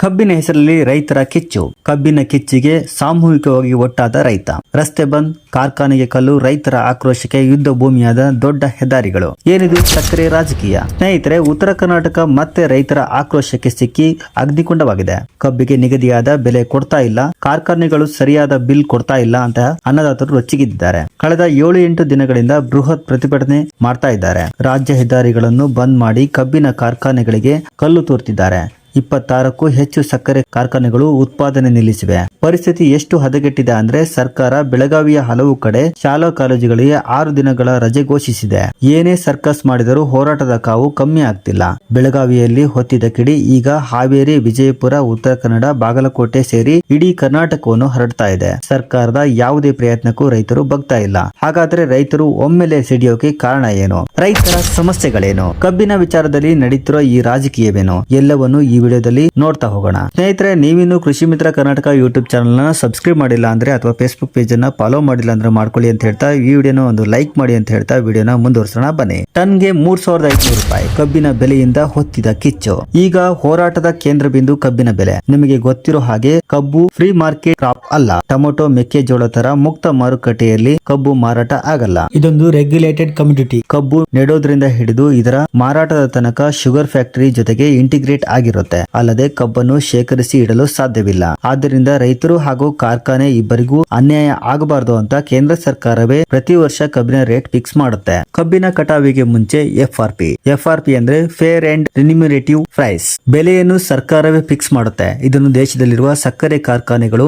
ಕಬ್ಬಿನ ಹೆಸರಲ್ಲಿ ರೈತರ ಕಿಚ್ಚು. ಕಬ್ಬಿನ ಕಿಚ್ಚಿಗೆ ಸಾಮೂಹಿಕವಾಗಿ ಒಟ್ಟಾದ ರೈತ. ರಸ್ತೆ ಬಂದ್, ಕಾರ್ಖಾನೆಗೆ ಕಲ್ಲು ರೈತರ ಆಕ್ರೋಶಕ್ಕೆ ಯುದ್ಧ ಭೂಮಿಯಾದ ದೊಡ್ಡ ಹೆದ್ದಾರಿಗಳು. ಏನಿದು? ಸಕ್ಕರೆ ರಾಜಕೀಯ. ಸ್ನೇಹಿತರೆ, ಉತ್ತರ ಕರ್ನಾಟಕ ಮತ್ತೆ ರೈತರ ಆಕ್ರೋಶಕ್ಕೆ ಸಿಕ್ಕಿ ಅಗ್ನಿಕುಂಡವಾಗಿದೆ. ಕಬ್ಬಿಗೆ ನಿಗದಿಯಾದ ಬೆಲೆ ಕೊಡ್ತಾ ಇಲ್ಲ. ಕಾರ್ಖಾನೆಗಳು ಸರಿಯಾದ ಬಿಲ್ ಕೊಡ್ತಾ ಇಲ್ಲ ಅಂತ ಅನ್ನದಾತರು ರೊಚ್ಚಿಗಿದ್ದಾರೆ. ಕಳೆದ ಏಳು ಎಂಟು ದಿನಗಳಿಂದ ಬೃಹತ್ ಪ್ರತಿಭಟನೆ ಮಾಡ್ತಾ ಇದ್ದಾರೆ. ರಾಜ್ಯ ಹೆದ್ದಾರಿಗಳನ್ನು ಬಂದ್ ಮಾಡಿ ಕಬ್ಬಿನ ಕಾರ್ಖಾನೆಗಳಿಗೆ ಕಲ್ಲು ತೋರ್ತಿದ್ದಾರೆ. ಇಪ್ಪತ್ತಾರಕ್ಕೂ ಹೆಚ್ಚು ಸಕ್ಕರೆ ಕಾರ್ಖಾನೆಗಳು ಉತ್ಪಾದನೆ ನಿಲ್ಲಿಸಿವೆ. ಪರಿಸ್ಥಿತಿ ಎಷ್ಟು ಹದಗೆಟ್ಟಿದೆ ಅಂದ್ರೆ ಸರ್ಕಾರ ಬೆಳಗಾವಿಯ ಹಲವು ಕಡೆ ಶಾಲಾ ಕಾಲೇಜುಗಳಿಗೆ ಆರು ದಿನಗಳ ರಜೆ ಘೋಷಿಸಿದೆ. ಏನೇ ಸರ್ಕಸ್ ಮಾಡಿದರೂ ಹೋರಾಟದ ಕಾವು ಕಮ್ಮಿ ಆಗ್ತಿಲ್ಲ. ಬೆಳಗಾವಿಯಲ್ಲಿ ಹೊತ್ತಿದ ಕಿಡಿ ಈಗ ಹಾವೇರಿ, ವಿಜಯಪುರ, ಉತ್ತರ ಕನ್ನಡ, ಬಾಗಲಕೋಟೆ ಸೇರಿ ಇಡೀ ಕರ್ನಾಟಕವನ್ನು ಹರಡ್ತಾ ಇದೆ. ಸರ್ಕಾರದ ಯಾವುದೇ ಪ್ರಯತ್ನಕ್ಕೂ ರೈತರು ಬಗ್ತಾ ಇಲ್ಲ. ಹಾಗಾದ್ರೆ ರೈತರು ಒಮ್ಮೆಲೆ ಸಿಡಿಯೋಕೆ ಕಾರಣ ಏನು? ರೈತರ ಸಮಸ್ಯೆಗಳೇನು? ಕಬ್ಬಿನ ವಿಚಾರದಲ್ಲಿ ನಡೆಯುತ್ತಿರುವ ಈ ರಾಜಕೀಯವೇನು? ಎಲ್ಲವನ್ನು ಈ ವಿಡಿಯೋದಲ್ಲಿ ನೋಡ್ತಾ ಹೋಗೋಣ. ಸ್ನೇಹಿತರೆ, ನೀವಿನ್ನು ಕೃಷಿ ಮಿತ್ರ ಕರ್ನಾಟಕ ಯೂಟ್ಯೂಬ್ ಚಾನಲ್ನ ಸಬ್ಸ್ಕ್ರೈಬ್ ಮಾಡಿಲ್ಲ ಅಂದ್ರೆ ಅಥವಾ ಫೇಸ್ಬುಕ್ ಪೇಜ್ ಅನ್ನ ಫಾಲೋ ಮಾಡಿಲ್ಲ ಅಂದ್ರೆ ಮಾಡ್ಕೊಳ್ಳಿ ಅಂತ ಹೇಳ್ತಾ ಈ ವಿಡಿಯೋನ ಒಂದು ಲೈಕ್ ಮಾಡಿ ಅಂತ ಹೇಳ್ತಾ ವಿಡಿಯೋನ ಮುಂದುವರ್ಸೋಣ. ಬನ್ನಿ. ಟನ್ಗೆ ಮೂರ್ ಸಾವಿರದ ಐದುನೂರು ರೂಪಾಯಿ ಕಬ್ಬಿನ ಬೆಲೆಯಿಂದ ಹೊತ್ತಿದ ಕಿಚ್ಚು. ಈಗ ಹೋರಾಟದ ಕೇಂದ್ರ ಬಿಂದು ಕಬ್ಬಿನ ಬೆಲೆ. ನಿಮಗೆ ಗೊತ್ತಿರೋ ಹಾಗೆ ಕಬ್ಬು ಫ್ರೀ ಮಾರ್ಕೆಟ್ ಅಲ್ಲ ಟೊಮೊಟೊ ಮೆಕ್ಕೆಜೋಳ ತರ ಮುಕ್ತ ಮಾರುಕಟ್ಟೆಯಲ್ಲಿ ಕಬ್ಬು ಮಾರಾಟ ಆಗಲ್ಲ. ಇದೊಂದು ರೆಗ್ಯುಲೇಟೆಡ್ ಕಮ್ಯುನಿಟಿ ಕಬ್ಬು ನೆಡೋದ್ರಿಂದ ಹಿಡಿದು ಇದರ ಮಾರಾಟದ ತನಕ ಶುಗರ್ ಫ್ಯಾಕ್ಟರಿ ಜೊತೆಗೆ ಇಂಟಿಗ್ರೇಟ್ ಆಗಿರುತ್ತೆ. ಅಲ್ಲದೆ ಕಬ್ಬನ್ನು ಶೇಖರಿಸಿ ಇಡಲು ಸಾಧ್ಯವಿಲ್ಲ. ಆದ್ದರಿಂದ ರೈತರು ಹಾಗೂ ಕಾರ್ಖಾನೆ ಇಬ್ಬರಿಗೂ ಅನ್ಯಾಯ ಆಗಬಾರದು ಅಂತ ಕೇಂದ್ರ ಸರ್ಕಾರವೇ ಪ್ರತಿ ವರ್ಷ ಕಬ್ಬಿನ ರೇಟ್ ಫಿಕ್ಸ್ ಮಾಡುತ್ತೆ. ಕಬ್ಬಿನ ಕಟಾವಿಗೆ ಮುಂಚೆ F R P F R P ಅಂದ್ರೆ ಫೇರ್ ಅಂಡ್ ರಿನಿಮ್ಯುರೇಟಿವ್ ಪ್ರೈಸ್ ಬೆಲೆಯನ್ನು ಸರ್ಕಾರವೇ ಫಿಕ್ಸ್ ಮಾಡುತ್ತೆ. ಇದನ್ನು ದೇಶದಲ್ಲಿರುವ ಸಕ್ಕರೆ ಕಾರ್ಖಾನೆಗಳು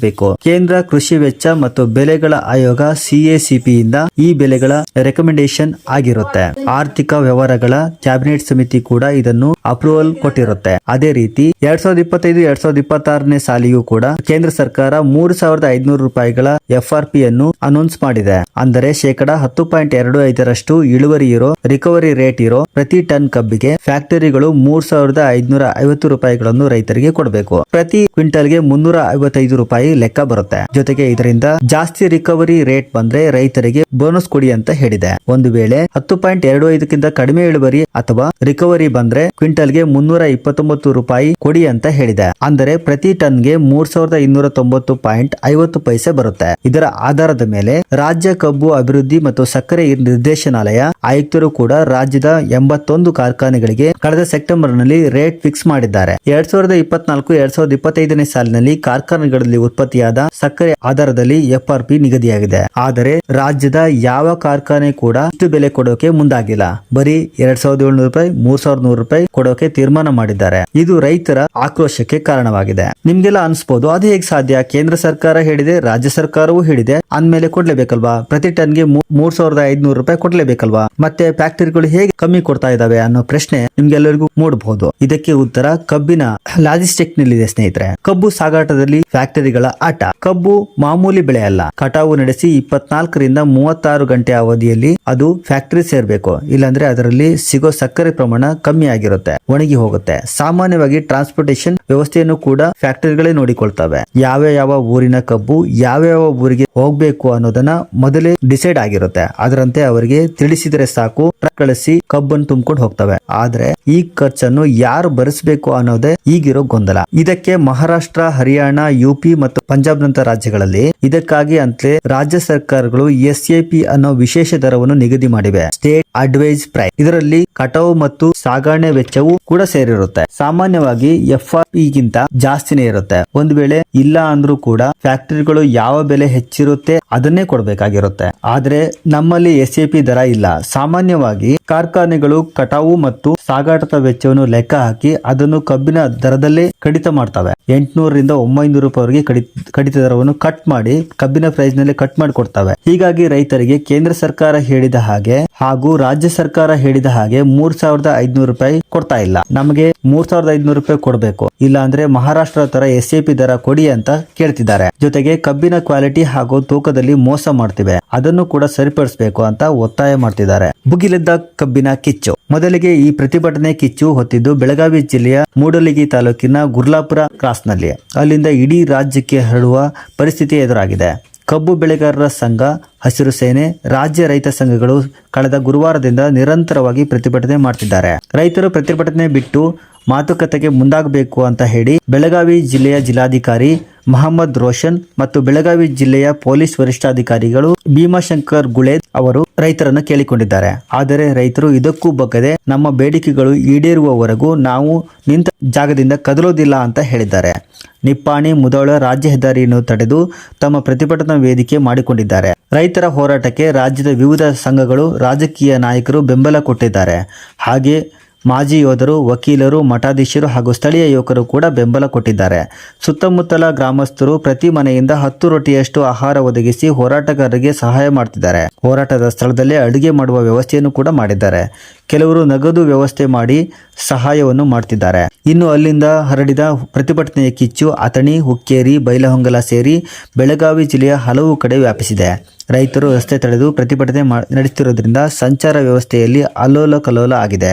ಪಾಲಿಸಬೇಕು ಕೇಂದ್ರ ಕೃಷಿ ವೆಚ್ಚ ಮತ್ತು ಬೆಲೆಗಳ ಆಯೋಗ ಸಿಎಸಿಪಿ ಇಂದ ಈ ಬೆಲೆಗಳ ರೆಕಮೆಂಡೇಶನ್ ಆಗಿರುತ್ತೆ. ಆರ್ಥಿಕ ವ್ಯವಹಾರಗಳ ಕ್ಯಾಬಿನೆಟ್ ಸಮಿತಿ ಕೂಡ ಇದನ್ನು ಅಪ್ರೂವಲ್ ಕೊಟ್ಟಿರುತ್ತೆ. ಅದೇ ರೀತಿ ಎರಡ್ ಸಾವಿರದ ಇಪ್ಪತ್ತೈದು, ಎರಡ್ ಸಾವಿರದ ಇಪ್ಪತ್ತಾರನೇ ಸಾಲಿಗೂ ಕೂಡ ಕೇಂದ್ರ ಸರ್ಕಾರ ಮೂರು ಸಾವಿರದ ಐದುನೂರು ರೂಪಾಯಿಗಳ ಎಫ್ ಆರ್ ಪಿ ಅನ್ನು ಅನೌನ್ಸ್ ಮಾಡಿದೆ. ಅಂದರೆ ಶೇಕಡ ಹತ್ತು ಪಾಯಿಂಟ್ ಎರಡು ಐದರಷ್ಟು ಇಳುವರಿ ಇರೋ ರಿಕವರಿ ರೇಟ್ ಇರೋ ಪ್ರತಿ ಟನ್ ಕಬ್ಬಿಗೆ ಫ್ಯಾಕ್ಟರಿಗಳು ಮೂರ್ ಸಾವಿರದ ಐದುನೂರ ಐವತ್ತು ರೂಪಾಯಿಗಳನ್ನು ರೈತರಿಗೆ ಕೊಡಬೇಕು. ಪ್ರತಿ ಕ್ವಿಂಟಲ್ಗೆ ಮುನ್ನೂರ ಐವತ್ತೈದು ರೂಪಾಯಿ ಲೆಕ್ಕ ಬರುತ್ತೆ. ಜೊತೆಗೆ ಇದರಿಂದ ಜಾಸ್ತಿ ರಿಕವರಿ ರೇಟ್ ಬಂದ್ರೆ ರೈತರಿಗೆ ಬೋನಸ್ ಕೊಡಿ ಅಂತ ಹೇಳಿದೆ. ಒಂದು ವೇಳೆ ಹತ್ತು ಪಾಯಿಂಟ್ ಎರಡು ಐದಕ್ಕಿಂತ ಕಡಿಮೆ ಇಳುವರಿ ಅಥವಾ ರಿಕವರಿ ಬಂದ್ರೆ ಕ್ವಿಂಟಲ್ಗೆ ಮುನ್ನೂರ ಇಪ್ಪತ್ತೊಂಬತ್ತು ರೂಪಾಯಿ ಕೊಡಿ ಅಂತ ಹೇಳಿದೆ. ಅಂದರೆ ಪ್ರತಿ ಟನ್ಗೆ ಮೂರ್ ಸಾವಿರದ ಇನ್ನೂರ ತೊಂಬತ್ತು ಪಾಯಿಂಟ್ ಐವತ್ತು ಪೈಸೆ ಬರುತ್ತೆ. ಇದರ ಆಧಾರದ ಮೇಲೆ ರಾಜ್ಯ ಕಬ್ಬು ಅಭಿವೃದ್ಧಿ ಮತ್ತು ಸಕ್ಕರೆ ನಿರ್ದೇಶನಾಲಯ ಆಯುಕ್ತರು ಕೂಡ ರಾಜ್ಯದ ಎಂಬತ್ತೊಂದು ಕಾರ್ಖಾನೆಗಳಿಗೆ ಕಳೆದ ಸೆಪ್ಟೆಂಬರ್ನಲ್ಲಿ ರೇಟ್ ಫಿಕ್ಸ್ ಮಾಡಿದ್ದಾರೆ. ಎರಡ್ ಸಾವಿರದ ಇಪ್ಪತ್ನಾಲ್ಕು ಎರಡ್ ಸಾವಿರದ ಇಪ್ಪತ್ತೈದನೇ ಸಾಲಿನಲ್ಲಿ ಕಾರ್ಖಾನೆಗಳಲ್ಲಿ ಉತ್ಪತ್ತಿಯಾದ ಸಕ್ಕರೆ ಆಧಾರದಲ್ಲಿ ಎಫ್ ಆರ್ ಪಿ ನಿಗದಿಯಾಗಿದೆ. ಆದರೆ ರಾಜ್ಯದ ಯಾವ ಕಾರ್ಖಾನೆ ಕೂಡ ಇಷ್ಟು ಬೆಲೆ ಕೊಡೋಕೆ ಮುಂದಾಗಿಲ್ಲ. ಬರೀ ಎರಡ್ ಸಾವಿರದ ಏಳ್ನೂರು ರೂಪಾಯಿ, ಮೂರ್ ಸಾವಿರದ ನೂರು ರೂಪಾಯಿ ಕೊಡೋಕೆ ತೀರ್ಮಾನ ಮಾಡಿದ್ದಾರೆ. ಇದು ರೈತರ ಆಕ್ರೋಶಕ್ಕೆ ಕಾರಣವಾಗಿದೆ. ನಿಮ್ಗೆಲ್ಲ ಅನ್ಸ್ಬೋದು, ಅದು ಹೇಗೆ ಸಾಧ್ಯ? ಕೇಂದ್ರ ಸರ್ಕಾರ ಹೇಳಿದೆ, ರಾಜ್ಯ ಸರ್ಕಾರವೂ ಹೇಳಿದೆ, ಅಂದ್ಮೇಲೆ ಕೊಡ್ಲೇಬೇಕಲ್ವಾ? ಪ್ರತಿ ಟನ್ಗೆ ಮೂರ್ ಸಾವಿರದ ಐದ್ನೂರು ರೂಪಾಯಿ ಕೊಡ್ಲೇಬೇಕಲ್ವಾ? ಮತ್ತೆ ಫ್ಯಾಕ್ಟರಿಗಳು ಹೇಗೆ ಕಮ್ಮಿ ಕೊಡ್ತಾ ಇದಾವೆ ಅನ್ನೋ ಪ್ರಶ್ನೆ ನಿಮ್ಗೆಲ್ಲರಿಗೂ ಮೂಡಬಹುದು ಇದಕ್ಕೆ ಉತ್ತರ ಕಬ್ಬಿನ ಲಾಜಿಸ್ಟಿಕ್ ನಲ್ಲಿದೆ ಸ್ನೇಹಿತರೆ. ಕಬ್ಬು ಸಾಗಾಟದಲ್ಲಿ ಫ್ಯಾಕ್ಟರಿಗಳ ಆಟ. ಕಬ್ಬು ಮಾಮೂಲಿ ಬೆಳೆ ಅಲ್ಲ. ಕಟಾವು ನಡೆಸಿ ಇಪ್ಪತ್ನಾಲ್ಕರಿಂದ ಮೂವತ್ತಾರು ಗಂಟೆ ಅವಧಿಯಲ್ಲಿ ಅದು ಫ್ಯಾಕ್ಟರಿ ಸೇರ್ಬೇಕು. ಇಲ್ಲಾಂದ್ರೆ ಅದರಲ್ಲಿ ಸಿಗೋ ಸಕ್ಕರೆ ಪ್ರಮಾಣ ಕಮ್ಮಿ ಆಗಿರುತ್ತೆ. ಒಣಗಿ ಹೋಗುತ್ತೆ. ಸಾಮಾನ್ಯವಾಗಿ ಟ್ರಾನ್ಸ್ಪೋರ್ಟೇಶನ್ ವ್ಯವಸ್ಥೆಯನ್ನು ಕೂಡ ಫ್ಯಾಕ್ಟರಿಗಳೇ ನೋಡಿಕೊಳ್ತವೆ. ಯಾವ ಯಾವ ಊರಿನ ಕಬ್ಬು ಯಾವ ಯಾವ ಊರಿಗೆ ಹೋಗ್ಬೇಕು ಅನ್ನೋದನ್ನ ಮೊದಲೇ ಡಿಸೈಡ್ ಆಗಿರುತ್ತೆ. ಅದರಂತೆ ಅವರಿಗೆ ತಿಳಿಸಿದರೆ ಸಾಕು. ಟ್ರಕ್ ಕಳಿಸಿ ಕಬ್ಬನ್ನು ತುಂಬಿಕೊಂಡು ಹೋಗ್ತವೆ. ಆದ್ರೆ ಈ ಖರ್ಚನ್ನು ಯಾರು ಭರಿಸಬೇಕು ಅನ್ನೋದೇ ಈಗಿರೋ ಗೊಂದಲ. ಇದಕ್ಕೆ ಮಹಾರಾಷ್ಟ್ರ, ಹರಿಯಾಣ ಯುಪಿ ಮತ್ತು ಪಂಜಾಬ್ನಂತ ರಾಜ್ಯಗಳಲ್ಲಿ ಇದಕ್ಕಾಗಿ ಅಂತಲೇ ರಾಜ್ಯ ಸರ್ಕಾರಗಳು ಎಸ್ಎಪಿ ಅನ್ನೋ ವಿಶೇಷ ದರವನ್ನು ನಿಗದಿ ಮಾಡಿವೆ. State advise price. ಇದರಲ್ಲಿ ಕಟಾವು ಮತ್ತು ಸಾಗಣೆ ವೆಚ್ಚವು ಕೂಡ ಸೇರಿರುತ್ತೆ. ಸಾಮಾನ್ಯವಾಗಿ ಎಫ್ ಆರ್ ಗಿಂತ ಜಾಸ್ತಿನೇ ಇರುತ್ತೆ. ಒಂದ್ ವೇಳೆ ಇಲ್ಲ ಅಂದ್ರೂ ಕೂಡ ಫ್ಯಾಕ್ಟರಿಗಳು ಯಾವ ಬೆಲೆ ಹೆಚ್ಚಿರುತ್ತೆ ಅದನ್ನೇ ಕೊಡಬೇಕಾಗಿರುತ್ತೆ. ಆದ್ರೆ ನಮ್ಮಲ್ಲಿ ಎಸ್ ಪಿ ದರ ಇಲ್ಲ. ಸಾಮಾನ್ಯವಾಗಿ ಕಾರ್ಖಾನೆಗಳು ಕಟಾವು ಮತ್ತು ಸಾಗಾಟದ ವೆಚ್ಚವನ್ನು ಲೆಕ್ಕ ಹಾಕಿ ಅದನ್ನು ಕಬ್ಬಿನ ದರದಲ್ಲೇ ಕಡಿತ ಮಾಡ್ತವೆ. ಎಂಟುನೂರರಿಂದ ಒಂಬೈನೂರು ರೂಪಾಯಿವರೆಗೆ ಕಡಿ, ಕಡಿತ ದರವನ್ನು ಕಟ್ ಮಾಡಿ ಕಬ್ಬಿನ ಪ್ರೈಸ್ನಲ್ಲಿ ಕಟ್ ಮಾಡಿ ಕೊಡ್ತವೆ ಹೀಗಾಗಿ ರೈತರಿಗೆ ಕೇಂದ್ರ ಸರ್ಕಾರ ಹೇಳಿದ ಹಾಗೆ ಹಾಗೂ ರಾಜ್ಯ ಸರ್ಕಾರ ಹೇಳಿದ ಹಾಗೆ ಮೂರ್ ಸಾವಿರದ ಐದ್ನೂರು ರೂಪಾಯಿ ಕೊಡ್ತಾ ಇಲ್ಲ. ನಮಗೆ ಮೂರ್ ಸಾವಿರದ ಐದ್ನೂರು ರೂಪಾಯಿ ಕೊಡಬೇಕು. ಇಲ್ಲ ಅಂದ್ರೆ ಮಹಾರಾಷ್ಟ್ರ ತರ ಎಸ್ ದರ ಕೊಡಿ ಅಂತ ಕೇಳ್ತಿದ್ದಾರೆ. ಜೊತೆಗೆ ಕಬ್ಬಿನ ಕ್ವಾಲಿಟಿ ಹಾಗೂ ತೂಕದಲ್ಲಿ ಮೋಸ ಮಾಡ್ತಿವೆ. ಅದನ್ನು ಕೂಡ ಸರಿಪಡಿಸಬೇಕು ಅಂತ ಒತ್ತಾಯ ಮಾಡ್ತಿದ್ದಾರೆ. ಭುಗಿಲೆದ್ದ ಕಬ್ಬಿನ ಕಿಚ್ಚು. ಮೊದಲಿಗೆ ಈ ಪ್ರತಿಭಟನೆ ಕಿಚ್ಚು ಹೊತ್ತಿದ್ದು ಬೆಳಗಾವಿ ಜಿಲ್ಲೆಯ ಮೂಡಲಗಿ ತಾಲೂಕಿನ ಗುರ್ಲಾಪುರ ಕ್ರಾಸ್ನಲ್ಲಿ. ಅಲ್ಲಿಂದ ಇಡೀ ರಾಜ್ಯಕ್ಕೆ ಹರಡುವ ಪರಿಸ್ಥಿತಿ ಎದುರಾಗಿದೆ. ಕಬ್ಬು ಬೆಳೆಗಾರರ ಸಂಘ, ಹಸಿರು ಸೇನೆ, ರಾಜ್ಯ ರೈತ ಸಂಘಗಳು ಕಳೆದ ಗುರುವಾರದಿಂದ ನಿರಂತರವಾಗಿ ಪ್ರತಿಭಟನೆ ಮಾಡ್ತಿದ್ದಾರೆ. ರೈತರು ಪ್ರತಿಭಟನೆ ಬಿಟ್ಟು ಮಾತುಕತೆಗೆ ಮುಂದಾಗಬೇಕು ಅಂತ ಹೇಳಿ ಬೆಳಗಾವಿ ಜಿಲ್ಲೆಯ ಜಿಲ್ಲಾಧಿಕಾರಿ ಮಹಮ್ಮದ್ ರೋಷನ್ ಮತ್ತು ಬೆಳಗಾವಿ ಜಿಲ್ಲೆಯ ಪೊಲೀಸ್ ವರಿಷ್ಠಾಧಿಕಾರಿಗಳು ಭೀಮಾಶಂಕರ್ ಗುಳೇದ್ ಅವರು ರೈತರನ್ನು ಕೇಳಿಕೊಂಡಿದ್ದಾರೆ. ಆದರೆ ರೈತರು ಇದಕ್ಕೂ ಬಗ್ಗದೆ ನಮ್ಮ ಬೇಡಿಕೆಗಳು ಈಡೇರುವವರೆಗೂ ನಾವು ನಿಂತ ಜಾಗದಿಂದ ಕದಲೋದಿಲ್ಲ ಅಂತ ಹೇಳಿದ್ದಾರೆ. ನಿಪ್ಪಾಣಿ ಮುದೋಳ ರಾಜ್ಯ ಹೆದ್ದಾರಿಯನ್ನು ತಡೆದು ತಮ್ಮ ಪ್ರತಿಭಟನಾ ವೇದಿಕೆ ಮಾಡಿಕೊಂಡಿದ್ದಾರೆ. ರೈತರ ಹೋರಾಟಕ್ಕೆ ರಾಜ್ಯದ ವಿವಿಧ ಸಂಘಗಳು ರಾಜಕೀಯ ನಾಯಕರು ಬೆಂಬಲ ಕೊಟ್ಟಿದ್ದಾರೆ. ಹಾಗೆ ಮಾಜಿ ಯೋಧರು, ವಕೀಲರು, ಮಠಾಧೀಶರು ಹಾಗೂ ಸ್ಥಳೀಯ ಯುವಕರು ಕೂಡ ಬೆಂಬಲ ಕೊಟ್ಟಿದ್ದಾರೆ. ಸುತ್ತಮುತ್ತಲ ಗ್ರಾಮಸ್ಥರು ಪ್ರತಿ ಮನೆಯಿಂದ ಹತ್ತು ರೊಟ್ಟಿಯಷ್ಟು ಆಹಾರ ಒದಗಿಸಿ ಹೋರಾಟಗಾರರಿಗೆ ಸಹಾಯ ಮಾಡ್ತಿದ್ದಾರೆ. ಹೋರಾಟದ ಸ್ಥಳದಲ್ಲೇ ಅಡುಗೆ ಮಾಡುವ ವ್ಯವಸ್ಥೆಯನ್ನು ಕೂಡ ಮಾಡಿದ್ದಾರೆ. ಕೆಲವರು ನಗದು ವ್ಯವಸ್ಥೆ ಮಾಡಿ ಸಹಾಯವನ್ನು ಮಾಡ್ತಿದ್ದಾರೆ. ಇನ್ನು ಅಲ್ಲಿಂದ ಹರಡಿದ ಪ್ರತಿಭಟನೆಯ ಕಿಚ್ಚು ಅಥಣಿ, ಹುಕ್ಕೇರಿ, ಬೈಲಹೊಂಗಲ ಸೇರಿ ಬೆಳಗಾವಿ ಜಿಲ್ಲೆಯ ಹಲವು ಕಡೆ ವ್ಯಾಪಿಸಿದೆ. ರೈತರು ರಸ್ತೆ ತಡೆದು ಪ್ರತಿಭಟನೆ ನಡೆಸುತ್ತಿರುವುದರಿಂದ ಸಂಚಾರ ವ್ಯವಸ್ಥೆಯಲ್ಲಿ ಅಲ್ಲೋಲ ಕಲ್ಲೋಲ ಆಗಿದೆ.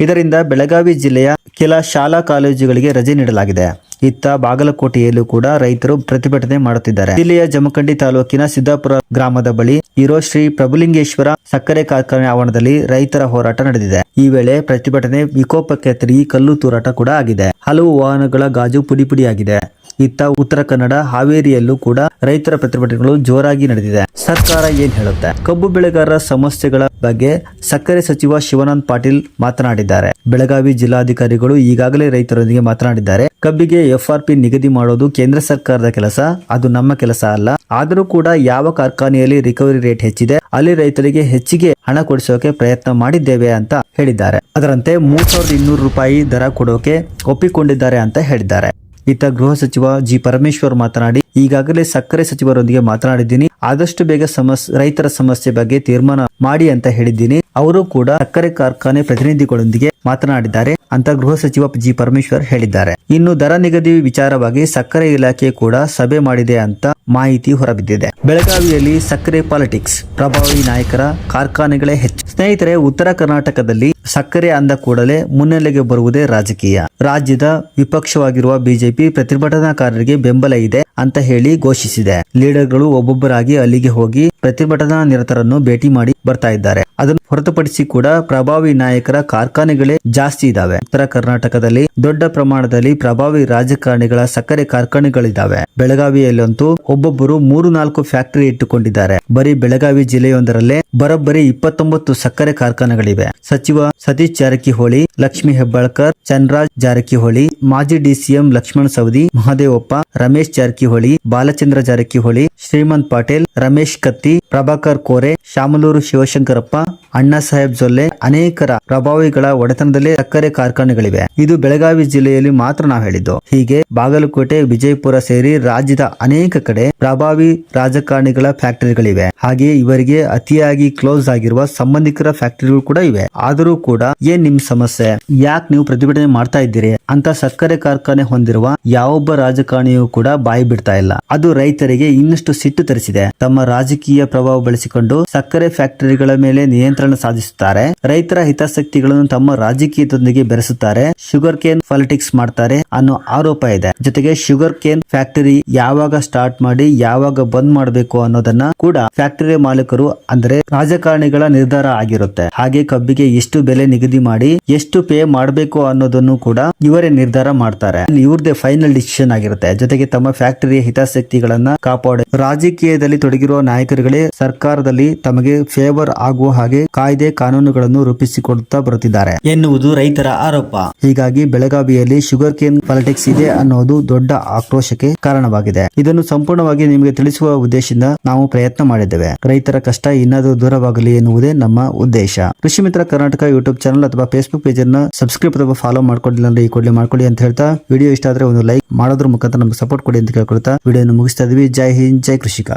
ಇದರಿಂದ ಬೆಳಗಾವಿ ಜಿಲ್ಲೆಯ ಕೆಲ ಶಾಲಾ ಕಾಲೇಜುಗಳಿಗೆ ರಜೆ ನೀಡಲಾಗಿದೆ. ಇತ್ತ ಬಾಗಲಕೋಟೆಯಲ್ಲೂ ಕೂಡ ರೈತರು ಪ್ರತಿಭಟನೆ ಮಾಡುತ್ತಿದ್ದಾರೆ. ಜಿಲ್ಲೆಯ ಜಮಖಂಡಿ ತಾಲೂಕಿನ ಸಿದ್ದಾಪುರ ಗ್ರಾಮದ ಬಳಿ ಇರೋ ಶ್ರೀ ಪ್ರಭುಲಿಂಗೇಶ್ವರ ಸಕ್ಕರೆ ಕಾರ್ಖಾನೆ ಆವರಣದಲ್ಲಿ ರೈತರ ಹೋರಾಟ ನಡೆದಿದೆ. ಈ ವೇಳೆ ಪ್ರತಿಭಟನೆ ವಿಕೋಪಕ್ಕೆ ತಿರುಗಿ ಕಲ್ಲು ತೂರಾಟ ಕೂಡ ಆಗಿದೆ. ಹಲವು ವಾಹನಗಳ ಗಾಜು ಪುಡಿ ಪುಡಿಯಾಗಿದೆ ಇತ್ತ ಉತ್ತರ ಕನ್ನಡ, ಹಾವೇರಿಯಲ್ಲೂ ಕೂಡ ರೈತರ ಪ್ರತಿಭಟನೆಗಳು ಜೋರಾಗಿ ನಡೆದಿದೆ. ಸರ್ಕಾರ ಏನ್ ಹೇಳುತ್ತೆ? ಕಬ್ಬು ಬೆಳೆಗಾರರ ಸಮಸ್ಯೆಗಳ ಬಗ್ಗೆ ಸಕ್ಕರೆ ಸಚಿವ ಶಿವಾನಂದ ಪಾಟೀಲ್ ಮಾತನಾಡಿದ್ದಾರೆ. ಬೆಳಗಾವಿ ಜಿಲ್ಲಾಧಿಕಾರಿಗಳು ಈಗಾಗಲೇ ರೈತರೊಂದಿಗೆ ಮಾತನಾಡಿದ್ದಾರೆ. ಕಬ್ಬಿಗೆ ಎಫ್ಆರ್ಪಿ ನಿಗದಿ ಮಾಡೋದು ಕೇಂದ್ರ ಸರ್ಕಾರದ ಕೆಲಸ, ಅದು ನಮ್ಮ ಕೆಲಸ ಅಲ್ಲ. ಆದರೂ ಕೂಡ ಯಾವ ಕಾರ್ಖಾನೆಯಲ್ಲಿ ರಿಕವರಿ ರೇಟ್ ಹೆಚ್ಚಿದೆ, ಅಲ್ಲಿ ರೈತರಿಗೆ ಹೆಚ್ಚಿಗೆ ಹಣ ಕೊಡಿಸೋಕೆ ಪ್ರಯತ್ನ ಮಾಡಿದ್ದೇವೆ ಅಂತ ಹೇಳಿದ್ದಾರೆ. ಅದರಂತೆ ಮೂರ್ ಸಾವಿರದ ಇನ್ನೂರು ರೂಪಾಯಿ ದರ ಕೊಡೋಕೆ ಒಪ್ಪಿಕೊಂಡಿದ್ದಾರೆ ಅಂತ ಹೇಳಿದ್ದಾರೆ. ಇತ್ತ ಗೃಹ ಸಚಿವ ಜಿ ಪರಮೇಶ್ವರ್ ಮಾತನಾಡಿ ಈಗಾಗಲೇ ಸಕ್ಕರೆ ಸಚಿವರೊಂದಿಗೆ ಮಾತನಾಡಿದ್ದೀನಿ. ಆದಷ್ಟು ಬೇಗ ಸಮಸ್ಯೆ ರೈತರ ಸಮಸ್ಯೆ ಬಗ್ಗೆ ತೀರ್ಮಾನ ಮಾಡಿ ಅಂತ ಹೇಳಿದ್ದೀನಿ. ಅವರು ಕೂಡ ಸಕ್ಕರೆ ಕಾರ್ಖಾನೆ ಪ್ರತಿನಿಧಿಗಳೊಂದಿಗೆ ಮಾತನಾಡಿದ್ದಾರೆ ಅಂತ ಗೃಹ ಸಚಿವ ಜಿ. ಪರಮೇಶ್ವರ್ ಹೇಳಿದ್ದಾರೆ. ಇನ್ನು ದರ ನಿಗದಿ ವಿಚಾರವಾಗಿ ಸಕ್ಕರೆ ಇಲಾಖೆ ಕೂಡ ಸಭೆ ಮಾಡಿದೆ ಅಂತ ಮಾಹಿತಿ ಹೊರಬಿದ್ದಿದೆ. ಬೆಳಗಾವಿಯಲ್ಲಿ ಸಕ್ಕರೆ ಪಾಲಿಟಿಕ್ಸ್ ಪ್ರಭಾವಿ ನಾಯಕರ ಕಾರ್ಖಾನೆಗಳೇ ಹೆಚ್ಚು. ಸ್ನೇಹಿತರೆ, ಉತ್ತರ ಕರ್ನಾಟಕದಲ್ಲಿ ಸಕ್ಕರೆ ಅಂದ ಕೂಡಲೇ ಮುನ್ನೆಲೆಗೆ ಬರುವುದೇ ರಾಜಕೀಯ. ರಾಜ್ಯದ ವಿಪಕ್ಷವಾಗಿರುವ ಬಿಜೆಪಿ ಪ್ರತಿಭಟನಾಕಾರರಿಗೆ ಬೆಂಬಲ ಇದೆ. ಅಂತ ಹೇಳಿ ಘೋಷಿಸಿದೆ. ಲೀಡರ್ಗಳು ಒಬ್ಬೊಬ್ಬರಾಗಿ ಅಲ್ಲಿಗೆ ಹೋಗಿ ಪ್ರತಿಭಟನಾ ನಿರತರನ್ನು ಭೇಟಿ ಮಾಡಿ ಬರ್ತಾ ಇದ್ದಾರೆ. ಅದನ್ನು ಹೊರತುಪಡಿಸಿ ಕೂಡ ಪ್ರಭಾವಿ ನಾಯಕರ ಕಾರ್ಖಾನೆಗಳೇ ಜಾಸ್ತಿ ಇದಾವೆ. ಉತ್ತರ ಕರ್ನಾಟಕದಲ್ಲಿ ದೊಡ್ಡ ಪ್ರಮಾಣದಲ್ಲಿ ಪ್ರಭಾವಿ ರಾಜಕಾರಣಿಗಳ ಸಕ್ಕರೆ ಕಾರ್ಖಾನೆಗಳಿದ್ದಾವೆ ಬೆಳಗಾವಿಯಲ್ಲಂತೂ ಒಬ್ಬೊಬ್ಬರು ಮೂರು ನಾಲ್ಕು ಫ್ಯಾಕ್ಟರಿ ಇಟ್ಟುಕೊಂಡಿದ್ದಾರೆ. ಬರೀ ಬೆಳಗಾವಿ ಜಿಲ್ಲೆಯೊಂದರಲ್ಲೇ ಬರೋಬ್ಬರಿ ಇಪ್ಪತ್ತೊಂಬತ್ತು ಸಕ್ಕರೆ ಕಾರ್ಖಾನೆಗಳಿವೆ. ಸಚಿವ ಸತೀಶ್ ಜಾರಕಿಹೊಳಿ, ಲಕ್ಷ್ಮಿ ಹೆಬ್ಬಾಳ್ಕರ್, ಚನ್ರಾಜ್ ಜಾರಕಿಹೊಳಿ, ಮಾಜಿ ಡಿಸಿಎಂ ಲಕ್ಷ್ಮಣ ಸವದಿ, ಮಹದೇವಪ್ಪ, ರಮೇಶ್ ಜಾರಕಿಹೊಳಿ, ಬಾಲಚಂದ್ರ ಜಾರಕಿಹೊಳಿ, ಶ್ರೀಮಂತ್ ಪಾಟೀಲ್, ರಮೇಶ್ ಕತ್ತಿ ಪ್ರಭಾಕರ್ ಕೋರೆ ಶಾಮಲೂರು ಶಿವಶಂಕರಪ್ಪ ಅಣ್ಣಾ ಸಾಹೇಬ್ ಜೊಲ್ಲೆ ಅನೇಕರ ಪ್ರಭಾವಿಗಳ ಒಡೆತನದಲ್ಲಿ ಸಕ್ಕರೆ ಕಾರ್ಖಾನೆಗಳಿವೆ. ಇದು ಬೆಳಗಾವಿ ಜಿಲ್ಲೆಯಲ್ಲಿ ಮಾತ್ರ ನಾವು ಹೇಳಿದ್ದು. ಹೀಗೆ ಬಾಗಲಕೋಟೆ, ವಿಜಯಪುರ ಸೇರಿ ರಾಜ್ಯದ ಅನೇಕ ಕಡೆ ಪ್ರಭಾವಿ ರಾಜಕಾರಣಿಗಳ ಫ್ಯಾಕ್ಟರಿಗಳಿವೆ. ಹಾಗೆ ಇವರಿಗೆ ಅತಿಯಾಗಿ ಕ್ಲೋಸ್ ಆಗಿರುವ ಸಂಬಂಧಿಕರ ಫ್ಯಾಕ್ಟರಿಗಳು ಕೂಡ ಇವೆ. ಆದರೂ ಕೂಡ ಏನ್ ನಿಮ್ ಸಮಸ್ಯೆ? ಯಾಕೆ ನೀವು ಪ್ರತಿಭಟನೆ ಮಾಡ್ತಾ ಇದ್ದೀರಿ? ಅಂತ ಸಕ್ಕರೆ ಕಾರ್ಖಾನೆ ಹೊಂದಿರುವ ಯಾವೊಬ್ಬ ರಾಜಕಾರಣಿಯೂ ಕೂಡ ಬಾಯಿ ಬಿಡ್ತಾ ಇಲ್ಲ. ಅದು ರೈತರಿಗೆ ಇನ್ನಷ್ಟು ಸಿಟ್ಟು ತರಿಸಿದೆ. ತಮ್ಮ ರಾಜಕೀಯ ಪ್ರಭಾವ ಬಳಸಿಕೊಂಡು ಸಕ್ಕರೆ ಫ್ಯಾಕ್ಟರಿಗಳ ಮೇಲೆ ನಿಯಂತ್ರಣ ಸಾಧಿಸುತ್ತಾರೆ. ರೈತರ ಹಿತಾಸಕ್ತಿಗಳನ್ನು ತಮ್ಮ ರಾಜಕೀಯದೊಂದಿಗೆ ಬೆರೆಸುತ್ತಾರೆ. ಶುಗರ್ ಕೇನ್ ಪಾಲಿಟಿಕ್ಸ್ ಮಾಡ್ತಾರೆ ಅನ್ನೋ ಆರೋಪ ಇದೆ. ಜೊತೆಗೆ ಶುಗರ್ ಕೇನ್ ಫ್ಯಾಕ್ಟರಿ ಯಾವಾಗ ಸ್ಟಾರ್ಟ್ ಮಾಡಿ ಯಾವಾಗ ಬಂದ್ ಮಾಡಬೇಕು ಅನ್ನೋದನ್ನ ಕೂಡ ಫ್ಯಾಕ್ಟರಿ ಮಾಲೀಕರು ಅಂದ್ರೆ ರಾಜಕಾರಣಿಗಳ ನಿರ್ಧಾರ ಆಗಿರುತ್ತೆ. ಹಾಗೆ ಕಬ್ಬಿಗೆ ಎಷ್ಟು ಬೆಲೆ ನಿಗದಿ ಮಾಡಿ ಎಷ್ಟು ಪೇ ಮಾಡಬೇಕು ಅನ್ನೋದನ್ನು ಕೂಡ ಇವರೇ ನಿರ್ಧಾರ ಮಾಡ್ತಾರೆ. ಇವ್ರದೇ ಫೈನಲ್ ಡಿಸಿಷನ್ ಆಗಿರುತ್ತೆ. ಜೊತೆಗೆ ತಮ್ಮ ಫ್ಯಾಕ್ಟರಿಯ ಹಿತಾಸಕ್ತಿಗಳನ್ನ ಕಾಪಾಡ ರಾಜಕೀಯದಲ್ಲಿ ತೊಡಗಿರುವ ನಾಯಕರುಗಳೇ ಸರ್ಕಾರದಲ್ಲಿ ತಮಗೆ ಫೇವರ್ ಆಗುವ ಹಾಗೆ ಕಾಯ್ದೆ ಕಾನೂನುಗಳನ್ನು ರೂಪಿಸಿಕೊಡುತ್ತಾ ಬರುತ್ತಿದ್ದಾರೆ ಎನ್ನುವುದು ರೈತರ ಆರೋಪ. ಹೀಗಾಗಿ ಬೆಳಗಾವಿಯಲ್ಲಿ ಶುಗರ್ ಕೇನ್ ಪಾಲಿಟಿಕ್ಸ್ ಇದೆ ಅನ್ನೋದು ದೊಡ್ಡ ಆಕ್ರೋಶಕ್ಕೆ ಕಾರಣವಾಗಿದೆ. ಇದನ್ನು ಸಂಪೂರ್ಣವಾಗಿ ನಿಮಗೆ ತಿಳಿಸುವ ಉದ್ದೇಶದಿಂದ ನಾವು ಪ್ರಯತ್ನ ಮಾಡಿದ್ದೇವೆ. ರೈತರ ಕಷ್ಟ ಇನ್ನಾದರೂ ದೂರವಾಗಲಿ ಎನ್ನುವುದೇ ನಮ್ಮ ಉದ್ದೇಶ. ಕೃಷಿ ಮಿತ್ರ ಕರ್ನಾಟಕ ಯೂಟ್ಯೂಬ್ ಚಾನಲ್ ಅಥವಾ ಫೇಸ್ಬುಕ್ ಪೇಜ್ ಅನ್ನ ಸಬ್ಸ್ಕ್ರೈಬ್ ಅಥವಾ ಫಾಲೋ ಮಾಡ್ಕೊಂಡಿಲ್ಲ ಅಂದ್ರೆ ಈ ಕೂಡಲೇ ಮಾಡ್ಕೊಳ್ಳಿ ಅಂತ ಹೇಳ್ತಾ ವಿಡಿಯೋ ಇಷ್ಟ ಆದ್ರೆ ಒಂದು ಲೈಕ್ ಮಾಡೋದ್ರ ಮುಖಾಂತರ ನಮ್ಗೆ ಸಪೋರ್ಟ್ ಕೊಡಿ ಅಂತ ಕೇಳ್ಕೊಳ್ತಾ ವಿಡಿಯೋನ ಮುಗಿಸ್ತಾ ಇದೀವಿ. ಜೈ ಹಿಂದ್, ಜೈ ಕೃಷಿಕ.